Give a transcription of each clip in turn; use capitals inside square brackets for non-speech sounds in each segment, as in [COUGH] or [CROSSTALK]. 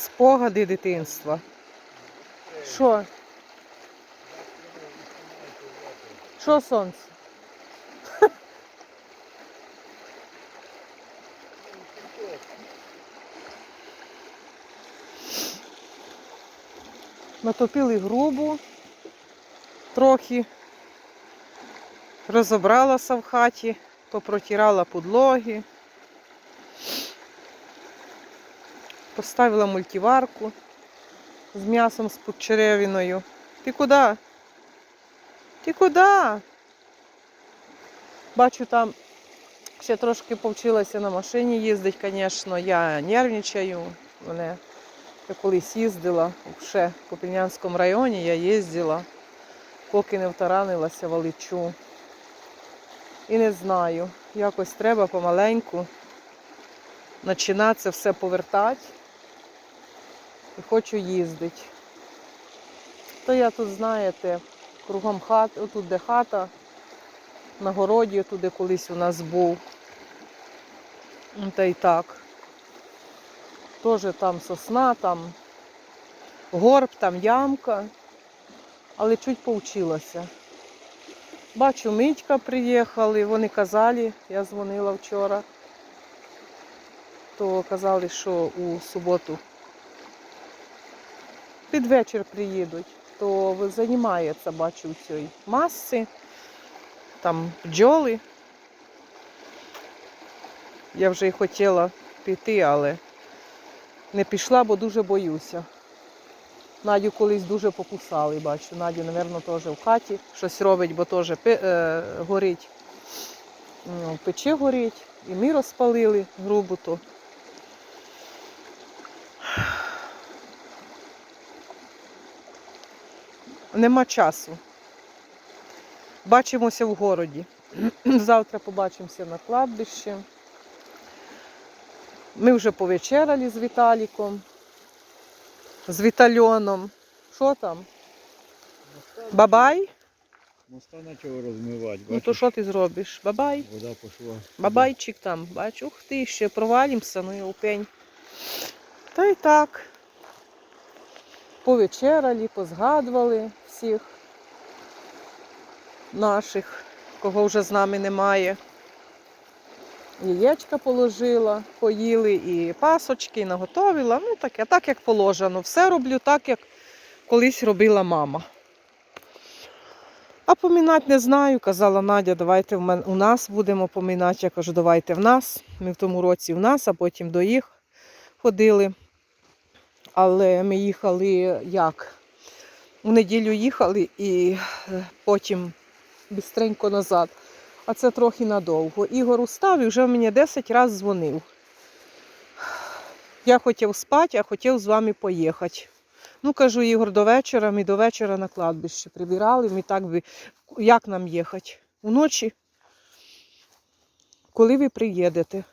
Спогади дитинства. Що? Що сонце? Натопили грубу, трохи розібралася в хаті, попротирала подлоги, поставила мультиварку з м'ясом з подчеревиною. Ти куди? Ти куди? Бачу, там ще трошки повчилася на машині їздити, звісно. Я нервничаю. Мене я колись їздила ще в Копільнянському районі, я їздила, поки не втаранилася валичу. І не знаю, якось треба помаленьку починати це все повертати. І хочу їздити. То я тут, знаєте, кругом хат, отут де хата, на городі, туди колись у нас був. Та й так. Теж там сосна, там горб, там ямка, але чуть повчилася. Бачу, Митька приїхали, вони казали, я дзвонила вчора, то казали, що у суботу під вечір приїдуть, то займається, бачу, в цій масці, там бджоли. Я вже й хотіла піти, але не пішла, бо дуже боюся. Надю колись дуже покусали, бачу. Надю, мабуть, теж в хаті щось робить, бо теж е, горить. Ну, Пече горить, і ми розпалили грубу то. Нема часу. Бачимося в городі. [CLEARS THROAT] Завтра побачимося на кладбищі. Ми вже повечеряли з Віталіком, з Вітальоном. Що там? Бабай? Моста почав розмивати, Ну то що ти зробиш? Бабай? вода пішла. Бабайчик там, бач, ух ти, ще провалимося, ну і пень. Та й так. Повечеряли, позгадували всіх наших, кого вже з нами немає. Яєчка положила, поїли і пасочки, наготовила. Ну таке, так як положено. Все роблю так, як колись робила мама. А помінати не знаю, казала Надя, давайте в у нас будемо помінати. Я кажу, давайте в нас. Ми в тому році в нас, а потім до їх ходили. Але ми їхали як? В неділю їхали і е, потім бістренько назад. А це трохи надовго. Ігор устав і вже мені 10 разів дзвонив. Я хотів спати, а хотів з вами поїхати. Ну, кажу, Ігор, до вечора, ми до вечора на кладбище прибирали, ми так би, як нам їхати? Уночі? Коли ви приїдете?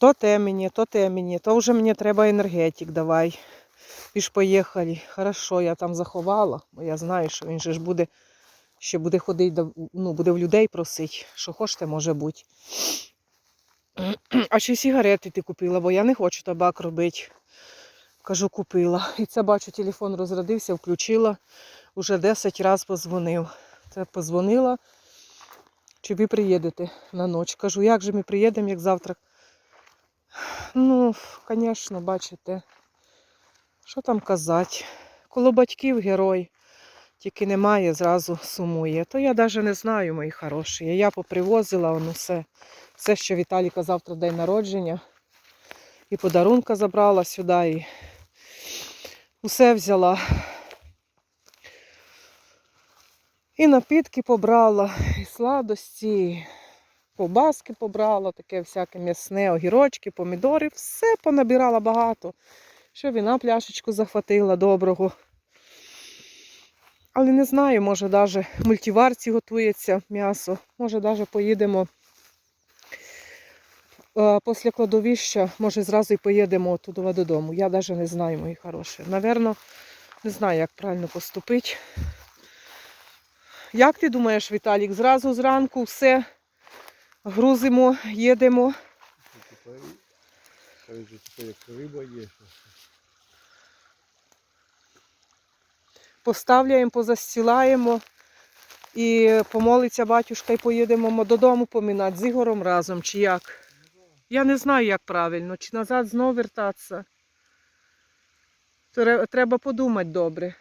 То те мені, то те мені, то вже мені треба енергетик, давай. Ви ж поїхали. Хорошо, я там заховала, бо я знаю, що він же ж буде, ще буде ходити, ну, буде в людей просити, що хочете, може бути. А чи сигарети ти купила, бо я не хочу табак робити. Кажу, купила. І це бачу, телефон розрядився, включила. Уже 10 разів позвонив. Це позвонила. Чи ви приїдете на ніч? Кажу, як же ми приїдемо, як завтра? Ну, звісно, бачите. Що там казати? Коло батьків герой. Тільки немає, зразу сумує. То я навіть не знаю, мої хороші. Я попривозила воно все. Все, що Віталіка завтра день народження. І подарунка забрала сюди, і усе взяла. І напітки побрала, і сладості, і ковбаски побрала, таке всяке м'ясне, огірочки, помідори, все понабирала багато. Ще віна пляшечку захватила доброго. Але не знаю, може навіть мультиварці готується м'ясо. Може навіть поїдемо е, після кладовища, може зразу і поїдемо туди додому. Я навіть не знаю, мої хороші. Навірно, не знаю, як правильно поступити. Як ти думаєш, Віталік, зразу зранку все грузимо, їдемо. Що таке, як риба є. Поставляємо, позастілаємо і помолиться батюшка і поїдемо додому помінати з Ігорем разом, чи як. Я не знаю, як правильно, чи назад знову вертатися. Треба подумати добре.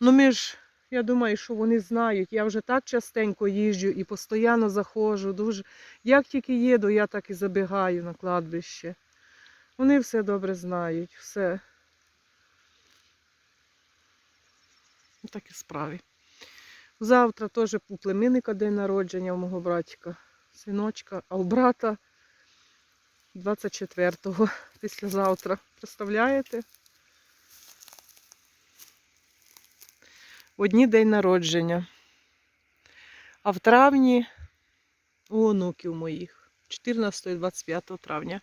Ну, ми ж, я думаю, що вони знають. Я вже так частенько їжджу і постійно заходжу. Дуже. Як тільки їду, я так і забігаю на кладбище. Вони все добре знають, все. Так і справі. Завтра теж у племінника день народження у мого братика, синочка, а у брата 24-го [LAUGHS] післязавтра. Представляєте? Одні день народження. А в травні у онуків моїх 14-25 травня.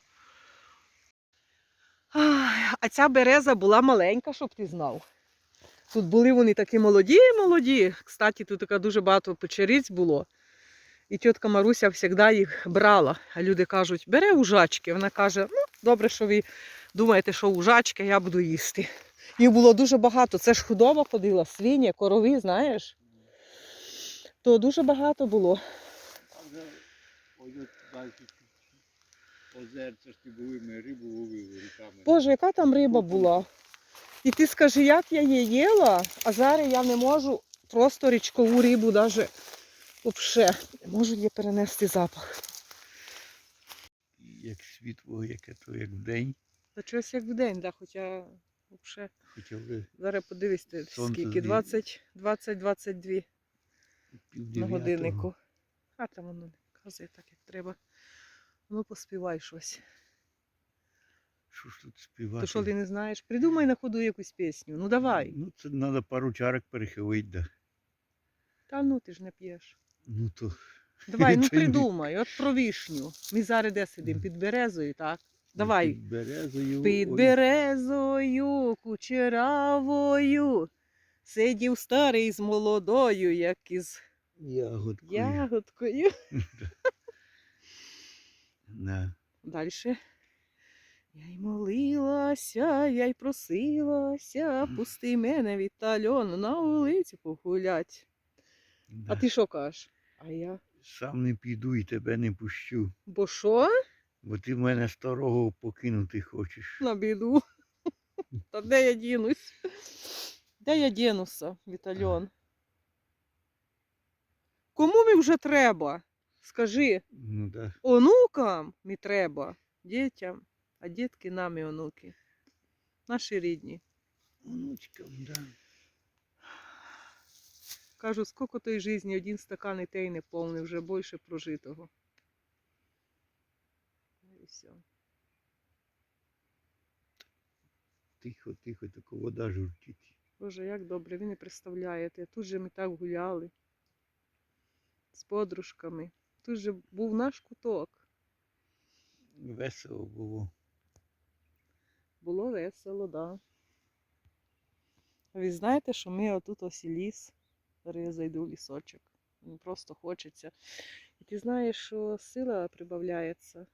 А ця береза була маленька, щоб ти знав. Тут були вони такі молоді, молоді. Кстати, тут така дуже багато печериць було. І тітка Маруся завжди їх брала. А люди кажуть, бери ужачки. Вона каже, ну, добре, що ви думаєте, що ужачки, я буду їсти. Їх було дуже багато. Це ж худоба ходила, свині, корови, знаєш. То дуже багато було. Озерця ж ти були, ми рибу ловили руками. Боже, яка там риба була. І ти скажи, як я її їла, а зараз я не можу просто річкову рибу навіть взагалі. Не можу її перенести запах. Як світло, яке то як вдень, Та щось як вдень, да, хоча вже Зараз подивись, скільки? 20, 20, 22 на годиннику. А там воно не показує так, як треба. Ну, поспівай щось. Що ж тут співати? То що ти не знаєш? Придумай на ходу якусь пісню. Ну давай. Ну, це треба пару чарок перехилити, да. Та ну ти ж не п'єш. Ну то Давай, [LAUGHS] ну придумай, от про вишню. Ми зараз де сидимо? Під березою, так? Давай. Під березою. Під березою кучеравою сидів старий з молодою, як із Ягодкою. ягодкою. [LAUGHS] Да. Далі. Я й молилася, я й просилася, пусти мене від Вітальон на вулицю погулять. А ти що кажеш? А я. Сам не піду і тебе не пущу, Бо що? Бо ти мене старого покинути хочеш. На біду. [LAUGHS] Та де я дінусь? Де я дінуся, Вітальон? Кому мені вже треба? Скажи, Ну да. онукам мі треба, дітям, а дітки нам і онуки. Наші рідні. Онучкам, да. Кажу, скільки той житті, один стакан і те й не повний, вже більше прожитого. Все. Тихо, тихо, така вода журчить. Боже, як добре, ви не представляєте. Тут же ми так гуляли з подружками. Тут же був наш куток. Весело було. Було весело, да. А ви знаєте, що ми отут ось і ліс. Зараз я зайду в лісочок. Просто хочеться. І ти знаєш, що сила прибавляється.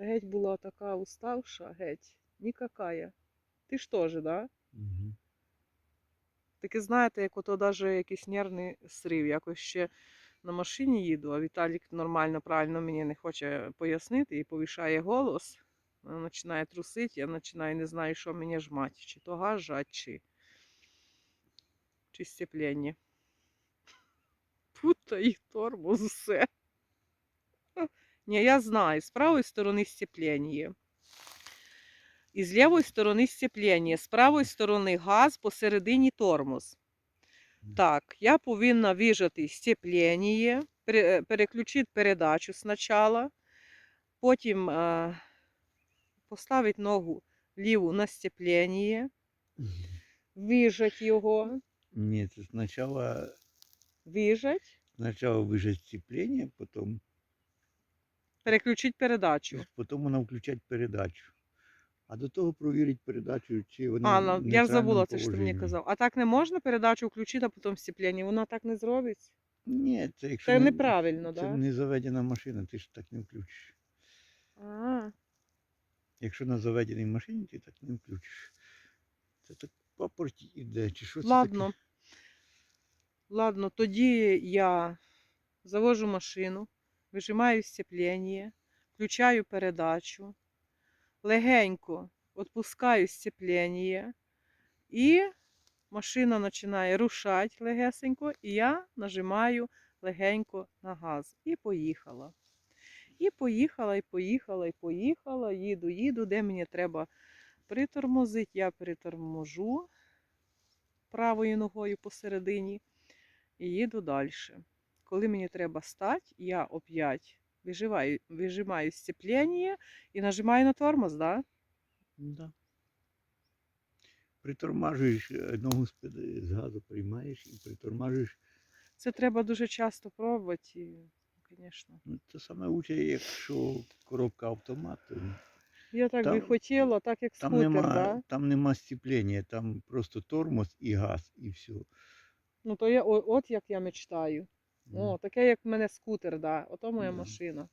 Геть була така уставша, геть, нікакая. Ти ж теж, да? Угу. Таке знаєте, як ото навіть якийсь нервний срив. Якось ще на машині їду, а Віталік нормально, правильно мені не хоче пояснити і повишає голос. Вона починає трусити, я починаю не знаю, що мені жмать. Чи то газ жать, чи, чи сцеплення. [LAUGHS] Путай тормоз, все. Ні, я знаю, з правої сторони сцеплення. І з лівої сторони сцеплення, з правої сторони газ, посередині тормоз. Так, я повинна вижати сцеплення, пере- переключити передачу спочатку, потім е, поставити ногу ліву на сцеплення, вижати його, Ні, це спочатку, вижать, спочатку вижать сцеплення, потім, переключити передачу. потім вона включать передачу. А до того провірить передачу, чи вона. А, ну, я ж забула, це що ти мені казав. А так не можна передачу включити, а потім сцеплення. Вона так не зробить. Ні, це якщо Це не- неправильно, це? Да? не заведена машина, ти ж так не включиш. А, Якщо на заведеній машині, ти так не включиш. Це так по порті йде, чи що це ладно. таке? Ладно, тоді я завожу машину, вижимаю сцеплення, включаю передачу, легенько відпускаю сцеплення, і машина починає рушати легесенько, і я нажимаю легенько на газ. І поїхала. І поїхала, і поїхала, і поїхала. Їду, їду, де мені треба притормозити, я приторможу правою ногою посередині і їду далі. Коли мені треба стати, я оп'ять виживаю, вижимаю сцеплення і нажимаю на тормоз, да? Да. Притормажуєш е, ногу з, газу приймаєш і притормажуєш. Це треба дуже часто пробувати. І, звісно. Ну, це саме лучше, якщо коробка автомат, Я так би хотіла, так як там скутер, нема, да? там нема сцеплення, там просто тормоз і газ, і все. Ну то я от як я мечтаю. О, таке, як в мене скутер, да. Ото моя машина.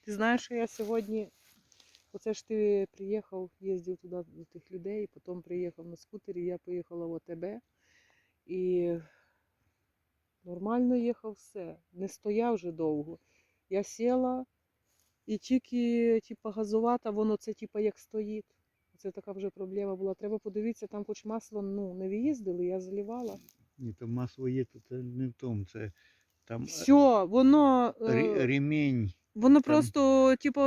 Ти знаєш, що я сьогодні. Оце ж ти приїхав, їздив туди до тих людей, потім приїхав на скутері, я поїхала в ОТБ і нормально їхав все. Не стояв вже довго. Я сіла і тільки типу, газувата, воно це типу, як стоїть. Це така вже проблема була. Треба подивитися, там хоч масло ну, не виїздили, я заливала. Ні, то масло є, то це не в тому. Це там е, Все, воно. е, ремінь. Воно Там- просто, типу,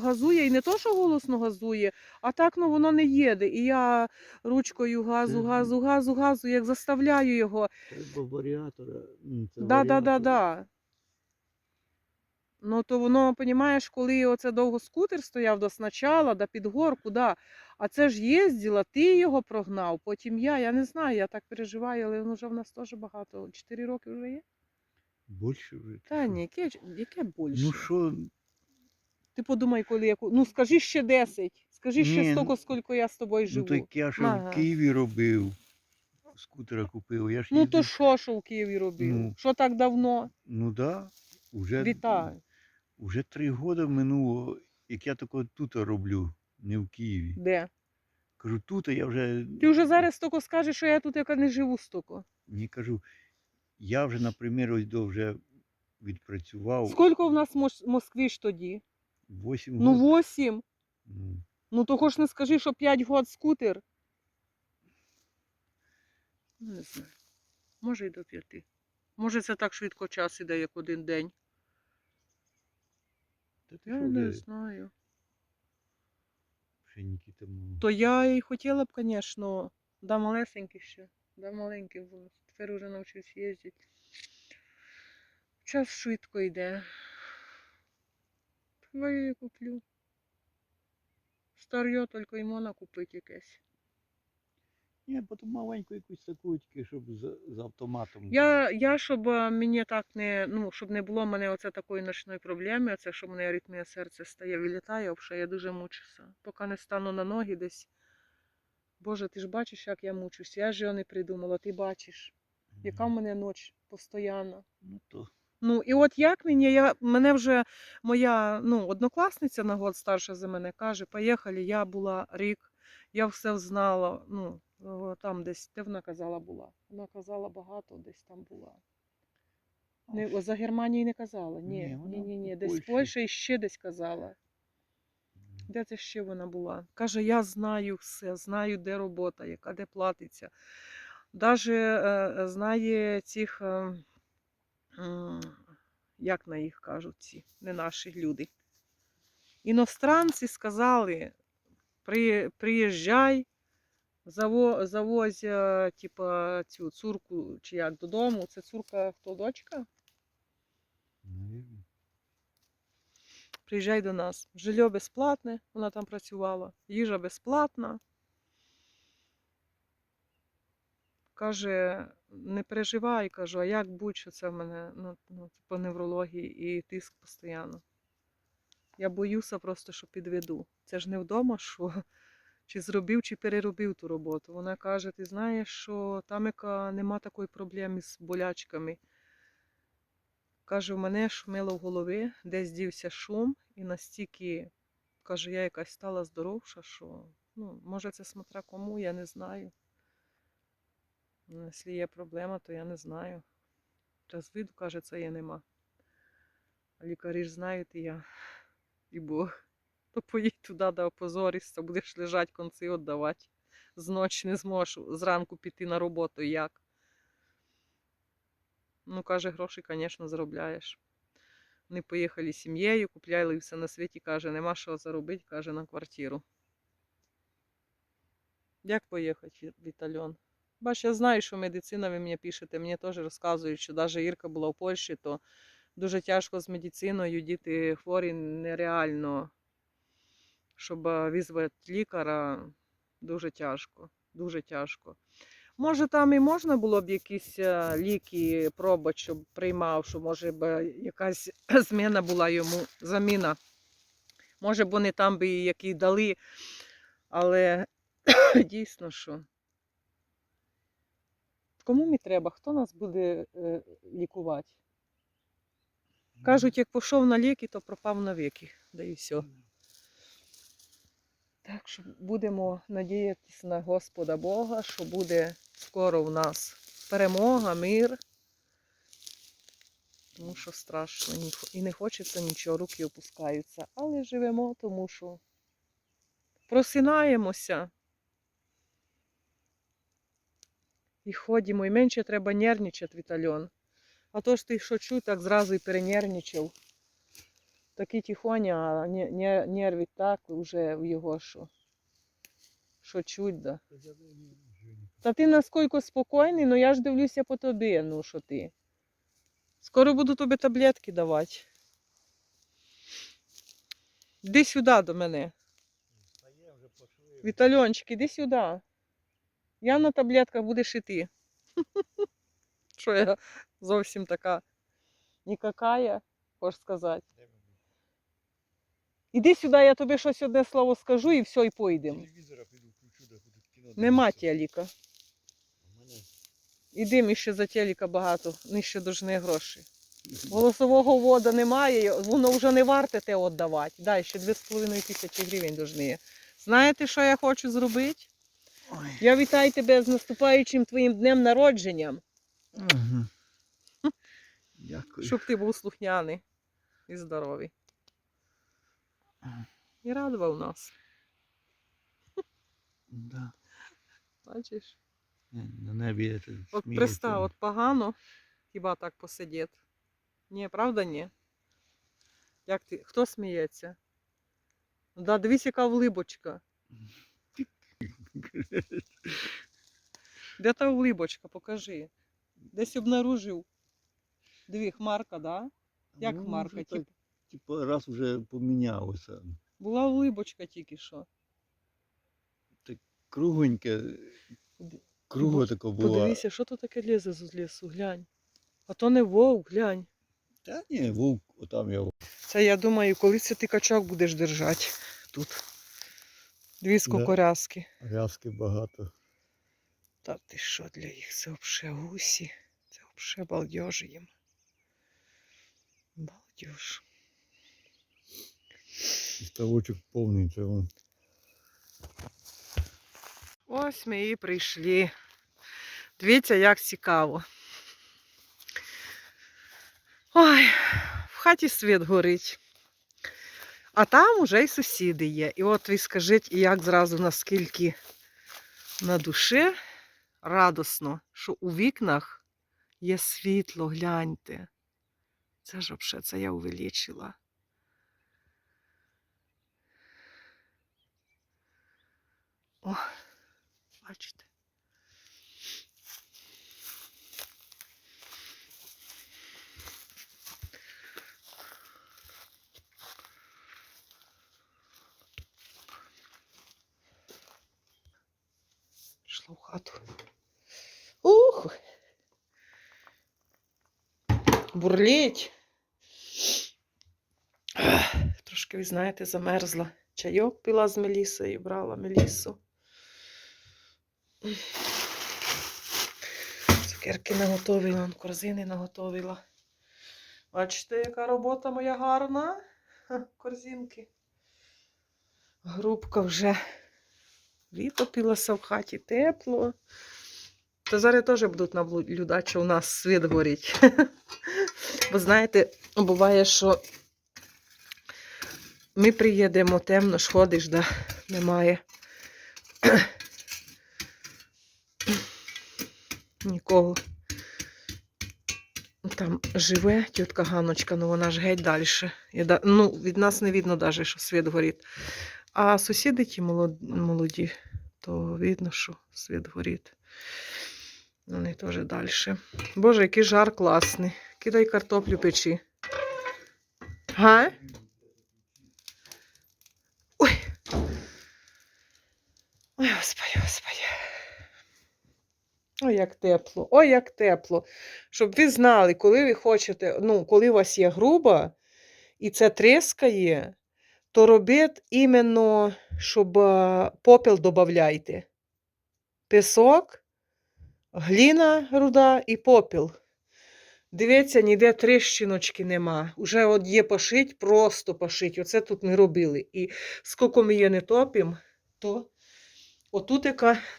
газує і не то, що голосно газує, а так ну воно не їде. І я ручкою газу, газу, газу, газу, як заставляю його. Треба варіатора. м, це Да, да, да, варіатор. да. Ну, то воно, розумієш, коли оце довго скутер стояв до спочатку, до під горку, да. А це ж їздила, ти його прогнав, потім я, я не знаю, я так переживаю, але воно вже в нас теж багато. Чотири роки вже є? Більше вже. Та ні, яке, яке більше? Ну що, Ти подумай, коли я... ку- Ну скажи ще 10. Скажи ще Ні, стільки, ну- скільки я з тобою ну живу. то як я що Ага. в Києві робив, скутера купив, я ж Ну то що, що в Києві робив? Ну. Що так давно? Ну да, уже, Вітаю. Уже три роки минуло, як я тако тут роблю, не в Києві. Де? Кажу, тут я вже. Ти вже зараз стільки скажеш, що я тут яка не живу стільки. Ні, кажу, я вже, наприклад, ось до вже відпрацював Скільки в нас Мос- Москві ж тоді? 8 Ну років. 8. Ну, Ну того ж не скажи, що 5 год скутер. Ну, Не знаю. Може й до 5. Може це так швидко час іде, як один день. Та ти Я що не вже знаю. пшеніки тому. То я і хотіла б, звісно, да малесенький ще, да маленький був. Тепер уже навчився їздити. Час швидко йде. Хіба я її куплю. Старьо тільки й можна купити якесь. Ні, потім маленьку якусь таку, тільки щоб з, з автоматом. Я, я щоб е, мені так не, ну, щоб не було в мене оце такої ночної проблеми, оце, що в мене аритмія серця стає, вилітає, взагалі я дуже мучуся. Поки не стану на ноги десь. Боже, ти ж бачиш, як я мучусь. Я ж його не придумала, ти бачиш, яка в мене ніч постійна. Ну то. Ну і от як мені, я, мене вже моя ну, однокласниця на год старша за мене каже, поїхали, я була рік, я все знала. Ну, там десь, де вона казала була? Вона казала багато, десь там була. Не, о, за Германії не казала. Ні, Ні, ні, ні. Десь. Польщі і ще десь казала. Де це ще вона була? Каже, я знаю все, знаю, де робота, яка де платиться. Даже е, знає цих, е, як на їх кажуть, ці не наші люди. Іностранці сказали, приїжджай, заво, завозь е, типа, цю цурку чи як додому. Це цурка хто дочка? Навірно. Приїжджай до нас. Жилье безплатне, вона там працювала, їжа безплатна. Каже, не переживай, кажу, а як будь, що це в мене ну, ну, по неврології і тиск постійно. Я боюся просто, що підведу. Це ж не вдома, що чи зробив, чи переробив ту роботу. Вона каже: ти знаєш, що там яка нема такої проблеми з болячками. Каже, в мене шуміло в голові, десь дівся шум, і настільки, каже, я якась стала здоровша, що ну, може це смотря кому, я не знаю. Ну, Якщо є проблема, то я не знаю. З виду, каже, це є нема. Лікарі ж знають, і я, і Бог. [LAUGHS] То поїдь туди, да опозоришся, будеш лежати, конці віддавати. Зночі не зможеш зранку піти на роботу як. Ну, каже, гроші, звісно, заробляєш. Вони поїхали сім'єю, купляли все на світі, каже, нема що заробити, каже, на квартиру. Як поїхати, Вітальон? Бач, я знаю, що медицина ви мені пишете, мені теж розказують, що навіть Ірка була в Польщі, то дуже тяжко з медициною, діти хворі нереально. Щоб визвати лікаря, дуже тяжко, дуже тяжко. Може, там і можна було б якісь е, ліки пробувати, щоб приймав, що може б якась [CLEARS THROAT] зміна була йому, заміна. Може б вони там би які дали, але [CLEARS THROAT] дійсно що. Кому мені треба? Хто нас буде е, лікувати? Кажуть, як пішов на ліки, то пропав навіки. Да і все. Так що будемо надіятися на Господа Бога, що буде скоро в нас перемога, мир. Тому що страшно і не хочеться нічого, руки опускаються. Але живемо, тому що просинаємося. І ходимо, і менше треба нервничати, Вітальон. А то ж ти що чув, так зразу і перенервничав. Такий тихоня, а не- не- нервить так вже в його що. Що чуть, да. Та ти наскільки спокійний, ну я ж дивлюся по тобі, ну що ти. Скоро буду тобі таблетки давати. Іди сюди до мене. Вітальончик, іди сюди. Я на таблетках будеш і ти. [LAUGHS] Що я зовсім така нікакая, хочеш сказати. Іди сюди, я тобі щось одне слово скажу і все, і поїдемо. Телевізора піду включу, де будуть кіно. Нема дивитися. телека. У мене Іди, ми ще за телека багато, ми ще должны гроші. Голосового вода немає, воно вже не варте те віддавати. Дай ще 2,5 тисячі гривень должны. Знаєте, що я хочу зробити? Ой. Я вітаю тебе з наступаючим твоїм днем народженням, Ага. Дякую. щоб ти був слухняний і здоровий. І радував нас. Да. Бачиш? На небі це От сміється. пристав, от погано, хіба так посидіти. Ні, правда, ні? Як ти? Хто сміється? Да, дивись, яка влибочка. Де та влибочка? Покажи. Десь обнаружив. Диви, хмарка, да? Як Ну, хмарка? вже так, Типу, раз вже помінялося. була влибочка тільки що. Так Кругленьке, кругло таке було. Подивися, що тут таке лізе з лісу, глянь. А то не вовк, глянь. Та ні, вовк, отам його. Це я думаю, коли це ти качок будеш держати тут. Дві скокорязки. Рязки багато. Та ти що для їх? Це взагалі гусі. Це взагалі балдеж їм. Балдеж. І ставочок. Ось ми і прийшли. Дивіться, як цікаво. Ой, в хаті світ горить. А там уже й сусіди є. І от ви скажіть, і як зразу наскільки на душі радосно, що у вікнах є світло, гляньте. Це ж взагалі, це я увеличила. Бачите. Пішла в хату. Ух! Бурліть. Трошки, ви знаєте, замерзла. Чайок пила з Мелісою, брала Мелісу. Цукерки наготовила, корзини наготовила. Бачите, яка робота моя гарна. Корзинки. Грубка вже витопилася в хаті тепло. То зараз теж будуть наблюдати, у нас світ горить. Бо знаєте, буває, що ми приїдемо темно, ж ходиш, да, немає. Нікого. Там живе тітка Ганочка, ну вона ж геть далі. Ну, від нас не видно навіть, що світ горить. А сусіди ті молоді, то видно, що світ горить. Вони теж далі. Боже, який жар класний. Кидай картоплю печі. Га? Ой. Ой, господи, господи. Ой, як тепло, ой, як тепло. Щоб ви знали, коли ви хочете, ну, коли у вас є груба і це тріскає, то робіть іменно, щоб е, попіл додавайте. Пісок, гліна руда і попіл. Дивіться, ніде тріщиночки нема. Уже от є пошить, просто пошить. Оце тут ми робили. І скільки ми її не топимо, то отут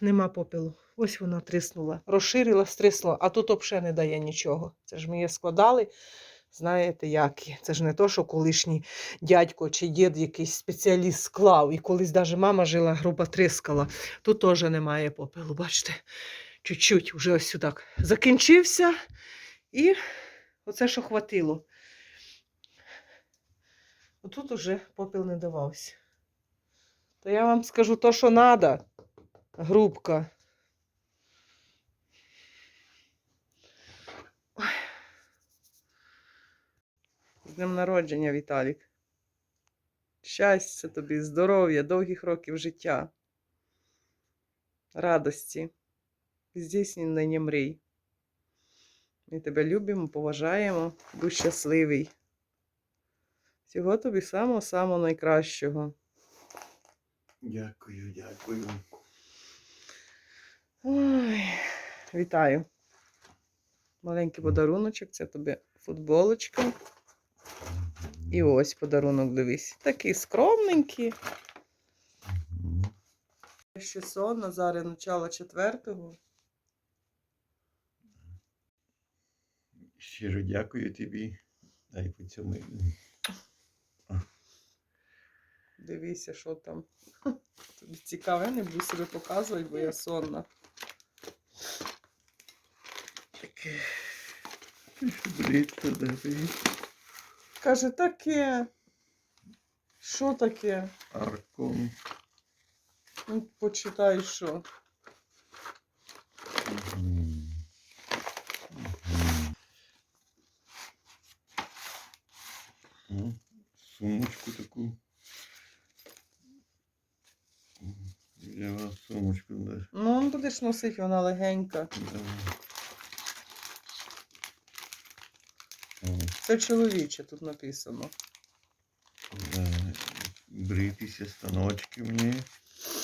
нема попелу. Ось вона тріснула. Розширила, стрісла, а тут взагалі не дає нічого. Це ж ми її складали. Знаєте, які. Це ж не то, що колишній дядько чи дід якийсь спеціаліст склав. І колись навіть мама жила, грубо тріскала. Тут теж немає попелу. Бачите, чуть-чуть вже ось сюди. Закінчився. І оце, що хватило. Отут уже попіл не давався. То я вам скажу то, що треба. Грубка. Днем народження, Віталік. Щастя тобі, здоров'я, довгих років життя, радості, здійснення мрій. Ми тебе любимо, поважаємо, будь щасливий. Всього тобі самого-самого найкращого. Дякую, дякую. Ой, вітаю. Маленький подаруночок, це тобі футболочка. І ось подарунок, дивись. Такий скромненький. Ще сон, на зараз начало четвертого. Щиро дякую тобі. Дай по цьому. Дивися, що там. [LAUGHS] Тобі цікаво, я не буду себе показувати, бо я сонна. Таке. Бриться, дави. Каже, таке. Що таке? Арком. Ну, почитай, що. Сумочку таку. Мгм. Взяла сумочку, да. Ну, будеш носити, вона легенька. да. О, Це чоловіче тут написано. да. Бритися станочки мені.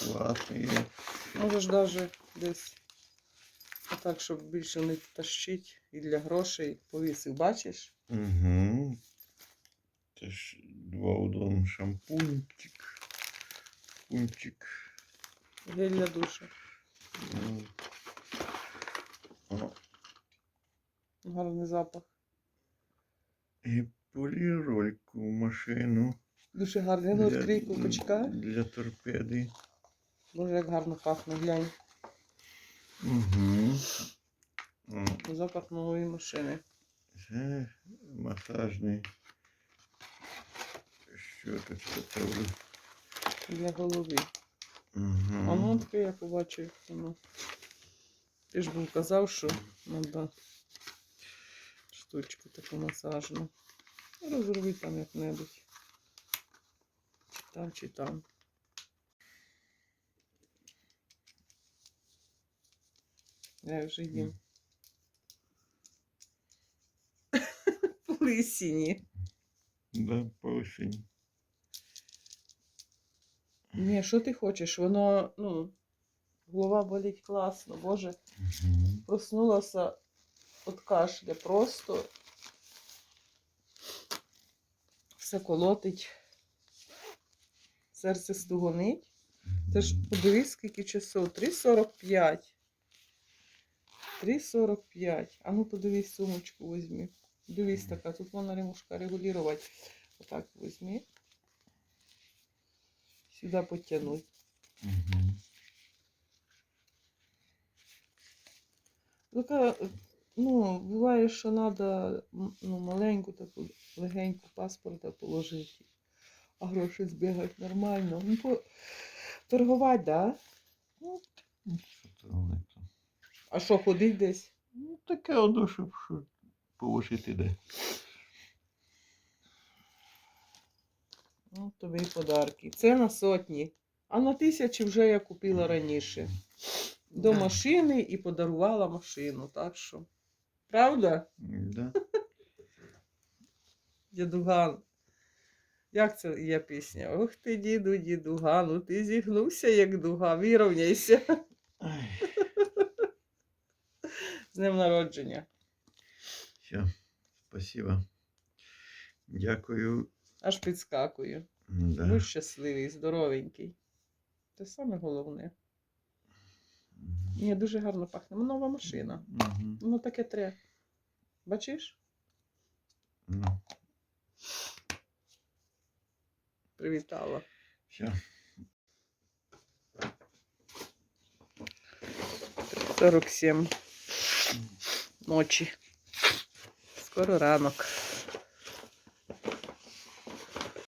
Класні. Можеш навіть десь отак, щоб більше не тащити і для грошей повісив. Бачиш? Угу. Це ж два удон шампунчик. Пунчик. Гель для душу. Ну. Гарний запах. І полірольку в машину. Дуже гарний. Ну, відкрий купочка. Для торпеди. Боже, як гарно пахне, глянь. Угу. О, Запах нової машини. це масажний. Щоточка тоже. Для голови. Угу. А ну таке я побачив. Ти ж був казав, що треба штучку таку масажну. Розроби там як-небудь. Чи там, чи там. Я вже їм. Лисіні. Да, по осені. Ні, що ти хочеш? Воно, ну, голова болить класно, боже. Угу. Проснулася від кашля просто. все колотить. Серце стугонить. Ти ж подивись, скільки часов. 3.45. 3.45. А ну подивись сумочку візьми. Дивись така, тут можна ремушка регулювати. Отак візьми. Сюди потягнуть. Мгм. Ну, буває, що треба ну, маленьку таку легеньку паспорта положити, а гроші збігають нормально. Ну, по... Торгувати, да? Ну, Що то а що, ходить десь? Ну, таке одно, щоб що положити де. Ну, тобі і подарки. Це на сотні. А на тисячі вже я купила раніше. До машини і подарувала машину. Так що. Правда, Да. [LAUGHS] дідуган? Як це є пісня? Ох ти, діду, дідугану, ти зігнувся, як дуга, вирівняйся. [LAUGHS] З днем народження. все, спасибо. Дякую. Аж підскакую. Да. Будь щасливий, здоровенький. Це саме головне. Ні, дуже гарно пахне. Нова машина. Мгм. Воно таке тре. Бачиш? Ну, Привітала. все. 47 ночі. Скоро ранок.